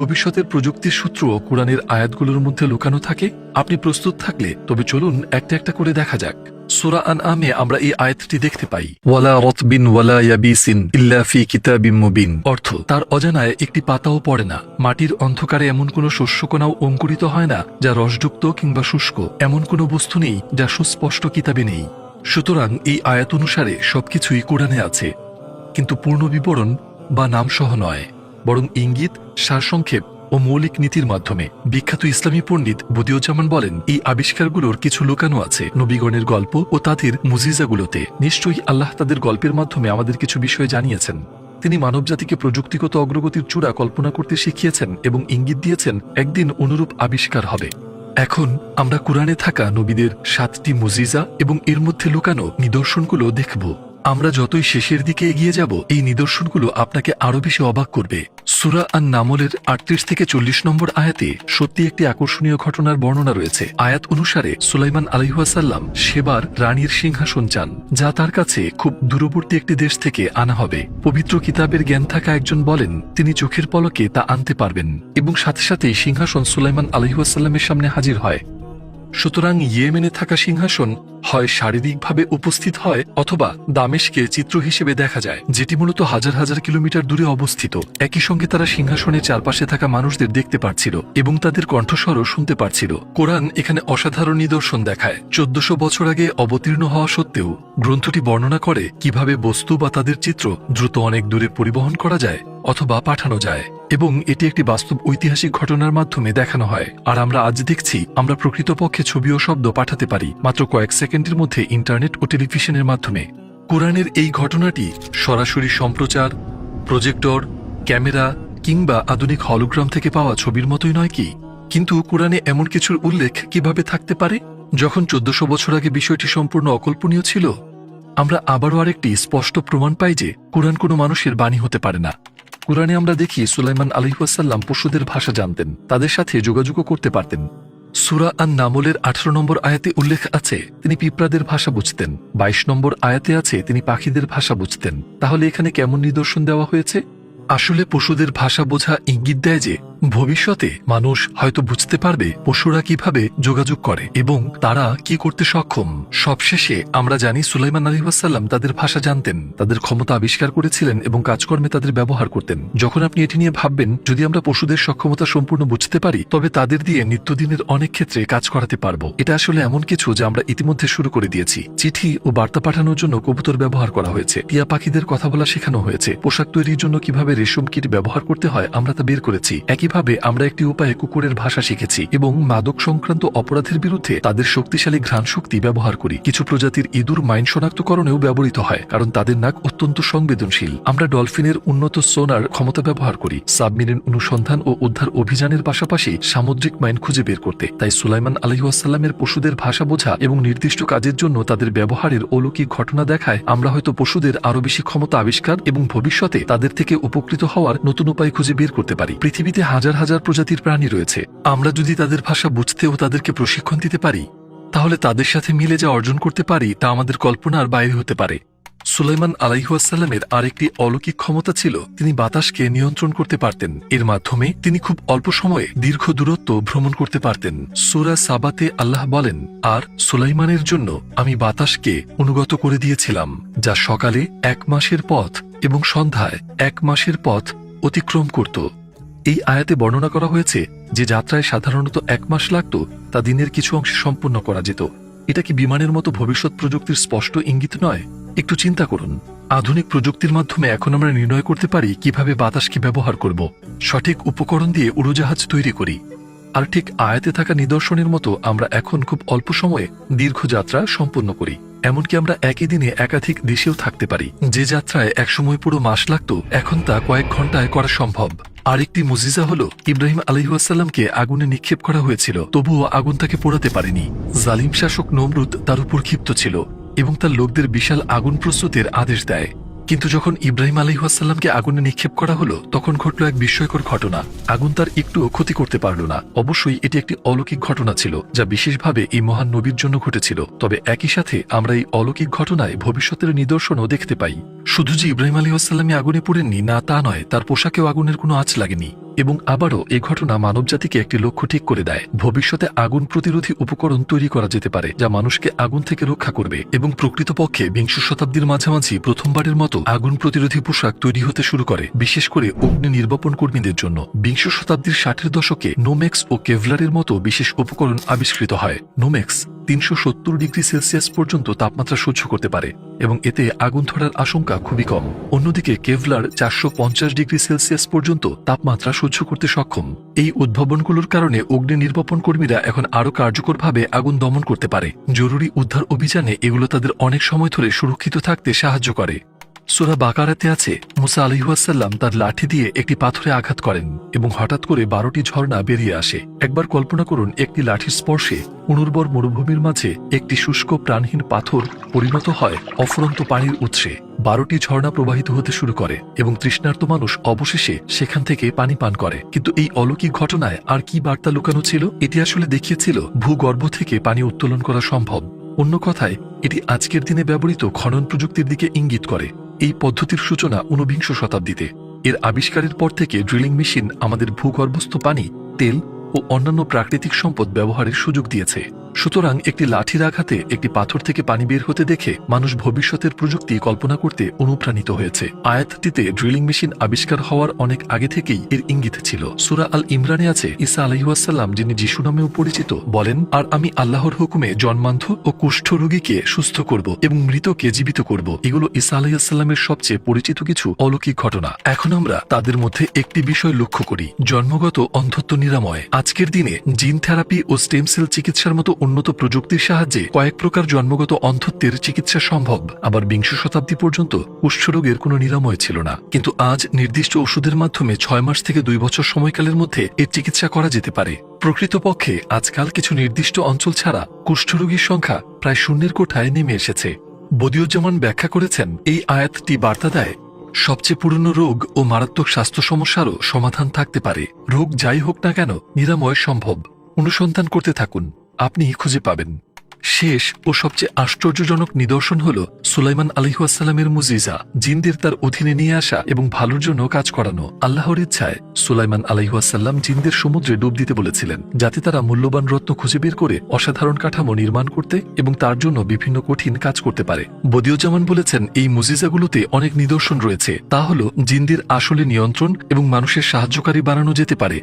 ভবিষ্যতের প্রযুক্তির সূত্র কোরআনের আয়াতগুলোর মধ্যে লুকানো থাকে, আপনি প্রস্তুত থাকলে, তবে চলুন একটা একটা করে দেখা যাক। সুরা আন আমে আমরা এই আয়াতটি দেখতে পাই। ওয়ালা রতবিন ওয়ালা ইয়াবিসিন ইল্লা ফি কিতাবিম মুবিন। অর্থ, তার অজানায় একটি পাতাও পড়ে না। মাটির অন্ধকারে এমন কোনো শস্যকণাও অঙ্কুরিত হয় না, যা রসযুক্ত কিংবা শুষ্ক। এমন কোনো বস্তু নেই, যা সুস্পষ্ট কিতাবে নেই। সুতরাং এই আয়াত অনুসারে সবকিছুই কোরআনে আছে। কিন্তু পূর্ণ বিবরণ বা নামসহ নয়। বরং ইঙ্গিত, সারসংক্ষেপ ও মৌলিক নীতির মাধ্যমে। বিখ্যাত ইসলামী পণ্ডিত বদিউজ্জামান বলেন, এই আবিষ্কারগুলোর কিছু লুকানো আছে নবীগণের গল্প ও তাদের মুজিজাগুলোতে। নিশ্চয়ই আল্লাহ তাদের গল্পের মাধ্যমে আমাদের কিছু বিষয় জানিয়েছেন। তিনি মানবজাতিকে প্রযুক্তিগত অগ্রগতির চূড়া কল্পনা করতে শিখিয়েছেন এবং ইঙ্গিত দিয়েছেন, একদিন অনুরূপ আবিষ্কার হবে। এখন আমরা কোরআনে থাকা নবীদের সাতটি মুজিজা এবং এর মধ্যে লুকানো নিদর্শনগুলো দেখব। আমরা যতই শেষের দিকে এগিয়ে যাব, এই নিদর্শনগুলো আপনাকে আরও বেশি অবাক করবে। সুরা আন নামলের আটত্রিশ থেকে চল্লিশ নম্বর আয়াতে সত্যি একটি আকর্ষণীয় ঘটনার বর্ণনা রয়েছে। আয়াত অনুসারে সুলাইমান আলহাসাল্লাম সেবার রানীর সিংহাসন চান, যা তার কাছে খুব দূরবর্তী একটি দেশ থেকে আনা হবে। পবিত্র কিতাবের জ্ঞান থাকা একজন বলেন, তিনি চোখের পলকে তা আনতে পারবেন। এবং সাথে সাথে সিংহাসন সুলাইমান আলহাসাল্লামের সামনে হাজির হয়। সুতরাং ইয়েমেনে থাকা সিংহাসন হয় শারীরিকভাবে উপস্থিত হয় অথবা দামেশকে চিত্র হিসেবে দেখা যায়, যেটি মূলত হাজার হাজার কিলোমিটার দূরে অবস্থিত। একই সঙ্গে তারা সিংহাসনের চারপাশে থাকা মানুষদের দেখতে পারছিল এবং তাদের কণ্ঠস্বরও শুনতে পারছিল। কোরআন এখানে অসাধারণ নিদর্শন দেখায়। চোদ্দশো বছর আগে অবতীর্ণ হওয়া সত্ত্বেও গ্রন্থটি বর্ণনা করে কীভাবে বস্তু বা তাদের চিত্র দ্রুত অনেক দূরে পরিবহন করা যায় অথবা পাঠানো যায়। এবং এটি একটি বাস্তব ঐতিহাসিক ঘটনার মাধ্যমে দেখানো হয়। আর আমরা আজ দেখছি, আমরা প্রকৃতপক্ষে ছবি ও শব্দ পাঠাতে পারি, মাত্র কয়েক সেকেন্ডের মধ্যে ইন্টারনেট ও টেলিভিশনের মাধ্যমে। কোরআনের এই ঘটনাটি সরাসরি সম্প্রচার, প্রজেক্টর, ক্যামেরা কিংবা আধুনিক হলোগ্রাম থেকে পাওয়া ছবির মতোই নয় কি? কিন্তু কোরআনে এমন কিছুর উল্লেখ কীভাবে থাকতে পারে? যখন চোদ্দশো বছর আগে বিষয়টি সম্পূর্ণ অকল্পনীয় ছিল, আমরা আবারও আরেকটি স্পষ্ট প্রমাণ পাই যে কোরআন কোনো মানুষের বাণী হতে পারে না। কোরআনে আমরা দেখি সুলাইমান আলহিহাসাল্লাম পশুদের ভাষা জানতেন, তাদের সাথে যোগাযোগও করতে পারতেন। সুরা আন নামলের আঠারো নম্বর আয়াতে উল্লেখ আছে, তিনি পিঁপড়াদের ভাষা বুঝতেন। বাইশ নম্বর আয়াতে আছে, তিনি পাখিদের ভাষা বুঝতেন। তাহলে এখানে কেমন নিদর্শন দেওয়া হয়েছে? আসলে পশুদের ভাষা বোঝা ইঙ্গিত দেয় যে ভবিষ্যতে মানুষ হয়তো বুঝতে পারবে পশুরা কীভাবে যোগাযোগ করে এবং তারা কি করতে সক্ষম। সবশেষে আমরা জানি সুলাইমান আলী ওয়াসাল্লাম তাদের ভাষা জানতেন, তাদের ক্ষমতা আবিষ্কার করেছিলেন এবং কাজকর্মে তাদের ব্যবহার করতেন। যখন আপনি এটি নিয়ে ভাববেন, যদি আমরা পশুদের সক্ষমতা সম্পূর্ণ বুঝতে পারি, তবে তাদের দিয়ে নিত্যদিনের অনেক ক্ষেত্রে কাজ করাতে পারব। এটা আসলে এমন কিছু যা আমরা ইতিমধ্যে শুরু করে দিয়েছি। চিঠি ও বার্তা পাঠানোর জন্য কবুতর ব্যবহার করা হয়েছে, টিয়া পাখিদের কথা বলা শেখানো হয়েছে, পোশাক তৈরির জন্য কীভাবে রেশম কিট ব্যবহার করতে হয় আমরা তা বের করেছি। একইভাবে আমরা একটি উপায়ে কুকুরের ভাষা শিখেছি এবং মাদক সংক্রান্ত অপরাধের বিরুদ্ধে তাদের শক্তিশালী ঘ্রাণ শক্তি ব্যবহার করি? কিছু প্রজাতির ইঁদুর মাইন শনাক্তকরণেও ব্যবহৃত হয়, কারণ তাদের নাক অত্যন্ত সংবেদনশীল। আমরা ডলফিনের উন্নত সোনার ক্ষমতা ব্যবহার করি, সাবমেরিন অনুসন্ধান ও উদ্ধার অভিযানের পাশাপাশি সামুদ্রিক মাইন খুঁজে বের করতে। তাই সুলাইমান আলহিউসাল্লামের পশুদের ভাষা বোঝা এবং নির্দিষ্ট কাজের জন্য তাদের ব্যবহারের অলৌকিক ঘটনা দেখায়, আমরা হয়তো পশুদের আরও বেশি ক্ষমতা আবিষ্কার এবং ভবিষ্যতে তাদের থেকে উপকৃত হওয়ার নতুন উপায় খুঁজে বের করতে পারি। পৃথিবীতে হাজার হাজার প্রজাতির প্রাণী রয়েছে। আমরা যদি তাদের ভাষা বুঝতে ও তাদেরকে প্রশিক্ষণ দিতে পারি, তাহলে তাদের সাথে মিলে যা অর্জন করতে পারি তা আমাদের কল্পনার বাইরে হতে পারে। সুলাইমান আলাইহাসাল্লামের আরেকটি অলৌকিক ক্ষমতা ছিল, তিনি বাতাসকে নিয়ন্ত্রণ করতে পারতেন। এর মাধ্যমে তিনি খুব অল্প সময়ে দীর্ঘ দূরত্ব ভ্রমণ করতে পারতেন। সুরা সাবাতে আল্লাহ বলেন, আর সুলাইমানের জন্য আমি বাতাসকে অনুগত করে দিয়েছিলাম, যা সকালে এক মাসের পথ এবং সন্ধ্যায় এক মাসের পথ অতিক্রম করত। এই আয়াতে বর্ণনা করা হয়েছে যে যাত্রায় সাধারণত এক মাস লাগত তা দিনের কিছু অংশে সম্পন্ন করা যেত। এটা কি বিমানের মতো ভবিষ্যৎ প্রযুক্তির স্পষ্ট ইঙ্গিত নয়? একটু চিন্তা করুন। আধুনিক প্রযুক্তির মাধ্যমে এখন আমরা নির্ণয় করতে পারি কীভাবে বাতাসকে ব্যবহার করব। সঠিক উপকরণ দিয়ে উড়োজাহাজ তৈরি করি। আর ঠিক আয়াতে থাকা নিদর্শনের মতো আমরা এখন খুব অল্প সময়ে দীর্ঘ যাত্রা সম্পন্ন করি। এমনকি আমরা একই দিনে একাধিক দেশেও থাকতে পারি। যে যাত্রায় একসময় পুরো মাস লাগত, এখন তা কয়েক ঘন্টায় করা সম্ভব। আরেকটি মুজিজা হল ইব্রাহিম আলহিউসাল্লামকে আগুনে নিক্ষেপ করা হয়েছিল, তবুও আগুন তাকে পোড়াতে পারেনি। জালিম শাসক নমরুদ তার উপর ক্ষিপ্ত ছিল এবং তার লোকদের বিশাল আগুন প্রস্তুতের আদেশ দেয়। কিন্তু যখন ইব্রাহিম আলহিহাসাল্লামকে আগুনে নিক্ষেপ করা হলো, তখন ঘটল এক বিস্ময়কর ঘটনা। আগুন তার একটুও ক্ষতি করতে পারল না। অবশ্যই এটি একটি অলৌকিক ঘটনা ছিল, যা বিশেষভাবে এই মহান নবীর জন্য ঘটেছিল। তবে একই সাথে আমরা এই অলৌকিক ঘটনায় ভবিষ্যতের নিদর্শনও দেখতে পাই। শুধু যে ইব্রাহিম আলী আসসালামী আগুনে পড়েননি, না তা নয়, তার পোশাকেও আগুনের কোনো আঁচ লাগেনি। এবং আবারও এ ঘটনা মানবজাতিকে একটি লক্ষ্য ঠিক করে দেয়। ভবিষ্যতে আগুন প্রতিরোধী উপকরণ তৈরি করা যেতে পারে, যা মানুষকে আগুন থেকে রক্ষা করবে এবং প্রকৃতপক্ষে বিংশ শতাব্দীর মাঝামাঝি প্রথমবারের মতো আগুন প্রতিরোধী পোশাক তৈরি হতে শুরু করে, বিশেষ করে অগ্নি নির্বাপন কর্মীদের জন্য। বিংশ শতাব্দীর ষাটের দশকে নোমেক্স ও কেভলারের মতো বিশেষ উপকরণ আবিষ্কৃত হয়। নোমেক্স তিনশো সত্তর ডিগ্রি সেলসিয়াস পর্যন্ত তাপমাত্রা সহ্য করতে পারে এবং এতে আগুন ধরার আশঙ্কা খুবই কম। অন্যদিকে কেভলার চারশো পঞ্চাশ ডিগ্রি সেলসিয়াস পর্যন্ত তাপমাত্রা সহ্য করতে সক্ষম। এই উদ্ভাবনগুলোর কারণে অগ্নি নির্বাপন কর্মীরা এখন আরও কার্যকরভাবে আগুন দমন করতে পারে। জরুরি উদ্ধার অভিযানে এগুলো তাদের অনেক সময় ধরে সুরক্ষিত থাকতে সাহায্য করে। সুরা বাকারাতে আছে, মুসা আলহিহাসাল্লাম তার লাঠি দিয়ে একটি পাথরে আঘাত করেন এবং হঠাৎ করে বারোটি ঝর্ণা বেরিয়ে আসে। একবার কল্পনা করুন, একটি লাঠির স্পর্শে অনুর্বর মরুভূমির মাঝে একটি শুষ্ক প্রাণহীন পাথর পরিণত হয় অফুরন্ত পানির উৎসে। বারোটি ঝর্ণা প্রবাহিত হতে শুরু করে এবং তৃষ্ণার্ত মানুষ অবশেষে সেখান থেকে পানি পান করে। কিন্তু এই অলৌকিক ঘটনায় আর কি বার্তা লুকানো ছিল? এটি আসলে দেখিয়েছিল ভূগর্ভ থেকে পানি উত্তোলন করা সম্ভব। অন্য কথায়, এটি আজকের দিনে ব্যবহৃত খনন প্রযুক্তির দিকে ইঙ্গিত করে। এই পদ্ধতির সূচনা ঊনবিংশ শতাব্দীতে। এর আবিষ্কারের পর থেকে ড্রিলিং মেশিন আমাদের ভূগর্ভস্থ পানি, তেল ও অন্যান্য প্রাকৃতিক সম্পদ ব্যবহারের সুযোগ দিয়েছে। সুতরাং একটি লাঠির আঘাতে একটি পাথর থেকে পানি বের হতে দেখে মানুষ ভবিষ্যতের প্রযুক্তি কল্পনা করতে অনুপ্রাণিত হয়েছে। আয়াতটিতে ড্রিলিং মেশিন আবিষ্কার হওয়ার অনেক আগে থেকেই এর ইঙ্গিত ছিল। সুরা আল ইমরানে আছে ইসা আলহিউসাল্লাম যিনি যিশু নামেও পরিচিত বলেন, আর আমি আল্লাহর হুকুমে জন্মান্ধ ও কুষ্ঠ রোগীকে সুস্থ করব এবং মৃতকে জীবিত করব। এগুলো ইসা আলাইসাল্লামের সবচেয়ে পরিচিত কিছু অলৌকিক ঘটনা। এখন আমরা তাদের মধ্যে একটি বিষয় লক্ষ্য করি, জন্মগত অন্ধত্ব নিরাময়। আজকের দিনে জিন থেরাপি ও স্টেম সেল চিকিৎসার মতো উন্নত প্রযুক্তির সাহায্যে কয়েক প্রকার জন্মগত অন্ধত্বের চিকিৎসা সম্ভব। আবার বিংশ শতাব্দী পর্যন্ত কুষ্ঠরোগের কোনো নিরাময় ছিল না। কিন্তু আজ নির্দিষ্ট ওষুধের মাধ্যমে ছয় মাস থেকে দুই বছর সময়কালের মধ্যে এর চিকিৎসা করা যেতে পারে। প্রকৃতপক্ষে আজকাল কিছু নির্দিষ্ট অঞ্চল ছাড়া কুষ্ঠরোগীর সংখ্যা প্রায় শূন্যের কোঠায় নেমে এসেছে। বদিউজ্জামান ব্যাখ্যা করেছেন, এই আয়াতটি বার্তা দেয়, সবচেয়ে পুরনো রোগ ও মারাত্মক স্বাস্থ্য সমস্যারও সমাধান থাকতে পারে। রোগ যাই হোক না কেন, নিরাময় সম্ভব। অনুসন্ধান করতে থাকুন। আপনি খুঁজে পাবেন। শেষ ও সবচেয়ে আশ্চর্যজনক নিদর্শন হল সুলাইমান আলহিহাসাল্লামের মুজিজা, জিনদের তার অধীনে নিয়ে আসা এবং ভালোর জন্য কাজ করানো। আল্লাহর ইচ্ছায় সুলাইমান আলহিহাসাল্লাম জিনদের সমুদ্রে ডুব দিতে বলেছিলেন, যাতে তারা মূল্যবান রত্ন খুঁজে বের করে অসাধারণ কাঠামো নির্মাণ করতে এবং তার জন্য বিভিন্ন কঠিন কাজ করতে পারে। বদিউজ্জামান বলেছেন, এই মুজিজাগুলোতে অনেক নিদর্শন রয়েছে। তা হল, জিনদের আসলে নিয়ন্ত্রণ এবং মানুষের সাহায্যকারী বানানো যেতে পারে।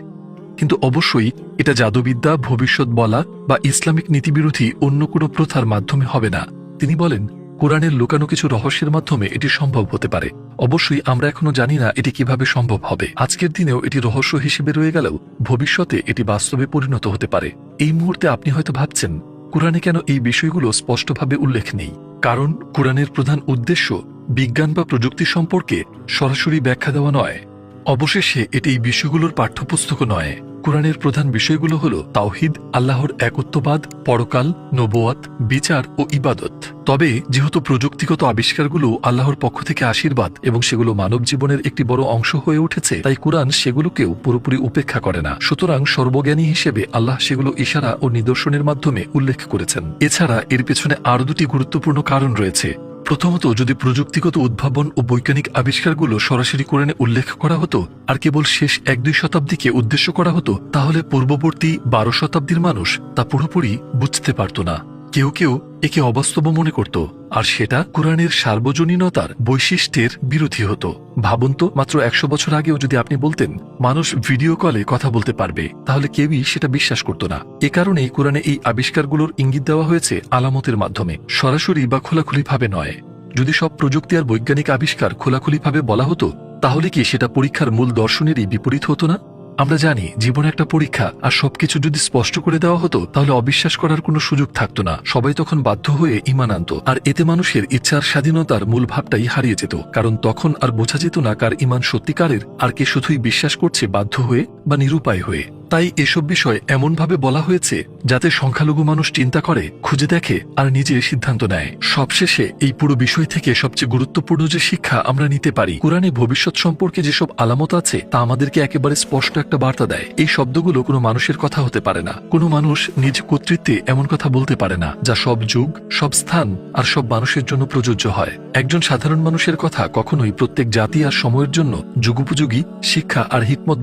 কিন্তু অবশ্যই এটা জাদুবিদ্যা, ভবিষ্যৎ বলা বা ইসলামিক নীতিবিরোধী অন্য কোনো প্রথার মাধ্যমে হবে না। তিনি বলেন, কোরআনের লুকানো কিছু রহস্যের মাধ্যমে এটি সম্ভব হতে পারে। অবশ্যই আমরা এখনও জানি না এটি কীভাবে সম্ভব হবে। আজকের দিনেও এটি রহস্য হিসেবে রয়ে গেলেও ভবিষ্যতে এটি বাস্তবে পরিণত হতে পারে। এই মুহূর্তে আপনি হয়তো ভাবছেন, কোরআনে কেন এই বিষয়গুলো স্পষ্টভাবে উল্লেখ নেই? কারণ কোরআনের প্রধান উদ্দেশ্য বিজ্ঞান বা প্রযুক্তি সম্পর্কে সরাসরি ব্যাখ্যা দেওয়া নয়। অবশেষে এটি এই বিষয়গুলোর পাঠ্যপুস্তক নয়। কোরআনের প্রধান বিষয়গুলো হল তাওহিদ, আল্লাহর একত্ববাদ, পরকাল, নবোয়াত, বিচার ও ইবাদত। তবে যেহেতু প্রযুক্তিগত আবিষ্কারগুলো আল্লাহর পক্ষ থেকে আশীর্বাদ এবং সেগুলো মানব জীবনের একটি বড় অংশ হয়ে উঠেছে, তাই কোরআন সেগুলোকেও পুরোপুরি উপেক্ষা করে না। সুতরাং সর্বজ্ঞানী হিসেবে আল্লাহ সেগুলো ইশারা ও নিদর্শনের মাধ্যমে উল্লেখ করেছেন। এছাড়া এর পেছনে আরও দুটি গুরুত্বপূর্ণ কারণ রয়েছে। প্রথমত, যদি প্রযুক্তিগত উদ্ভাবন ও বৈজ্ঞানিক আবিষ্কারগুলো সরাসরি কোরআনে উল্লেখ করা হতো আর কেবল শেষ এক দুই শতাব্দীকে উদ্দেশ্য করা হতো, তাহলে পূর্ববর্তী বারো শতাব্দীর মানুষ তা পুরোপুরি বুঝতে পারত না। কেউ কেউ একে অবাস্তব মনে করত, আর সেটা কোরআনের সার্বজনীনতার বৈশিষ্ট্যের বিরোধী হতো। ভাবুন তো, মাত্র একশো বছর আগেও যদি আপনি বলতেন, মানুষ ভিডিও কলে কথা বলতে পারবে, তাহলে কেউই সেটা বিশ্বাস করত না। এ কারণেই কোরআনে এই আবিষ্কারগুলোর ইঙ্গিত দেওয়া হয়েছে আলামতের মাধ্যমে, সরাসরি বা খোলাখুলিভাবে নয়। যদি সব প্রযুক্তি আর বৈজ্ঞানিক আবিষ্কার খোলাখুলিভাবে বলা হতো, তাহলে কি সেটা পরীক্ষার মূল দর্শনেরই বিপরীত হতো না? আমরা জানি জীবনে একটা পরীক্ষা আর সবকিছু যদি স্পষ্ট করে দেওয়া হতো, তাহলে অবিশ্বাস করার কোনো সুযোগ থাকতো না। সবাই তখন বাধ্য হয়ে ইমান আনত, আর এতে মানুষের ইচ্ছার স্বাধীনতার মূল ভাবটাই হারিয়ে যেত, কারণ তখন আর বোঝা যেত না কার ইমান সত্যিকারের, আর কে শুধুই বিশ্বাস করছে বাধ্য হয়ে বা নিরুপায় হয়ে। তাই এসব বিষয় এমনভাবে বলা হয়েছে যাতে সংখ্যালঘু মানুষ চিন্তা করে, খুঁজে দেখে আর নিজে সিদ্ধান্ত নেয়। সবশেষে এই পুরো বিষয় থেকে সবচেয়ে গুরুত্বপূর্ণ যে শিক্ষা আমরা নিতে পারি, কোরআনে ভবিষ্যৎ সম্পর্কে যেসব আলামত আছে, তা আমাদেরকে একেবারে স্পষ্ট একটা বার্তা দেয়। এই শব্দগুলো কোনো মানুষের কথা হতে পারে না। কোনো মানুষ নিজ কর্তৃত্বে এমন কথা বলতে পারে না, যা সব যুগ, সব স্থান আর সব মানুষের জন্য প্রযোজ্য হয়। একজন সাধারণ মানুষের কথা কখনোই প্রত্যেক জাতি আর সময়ের জন্য যুগোপযোগী শিক্ষা আর হিকমত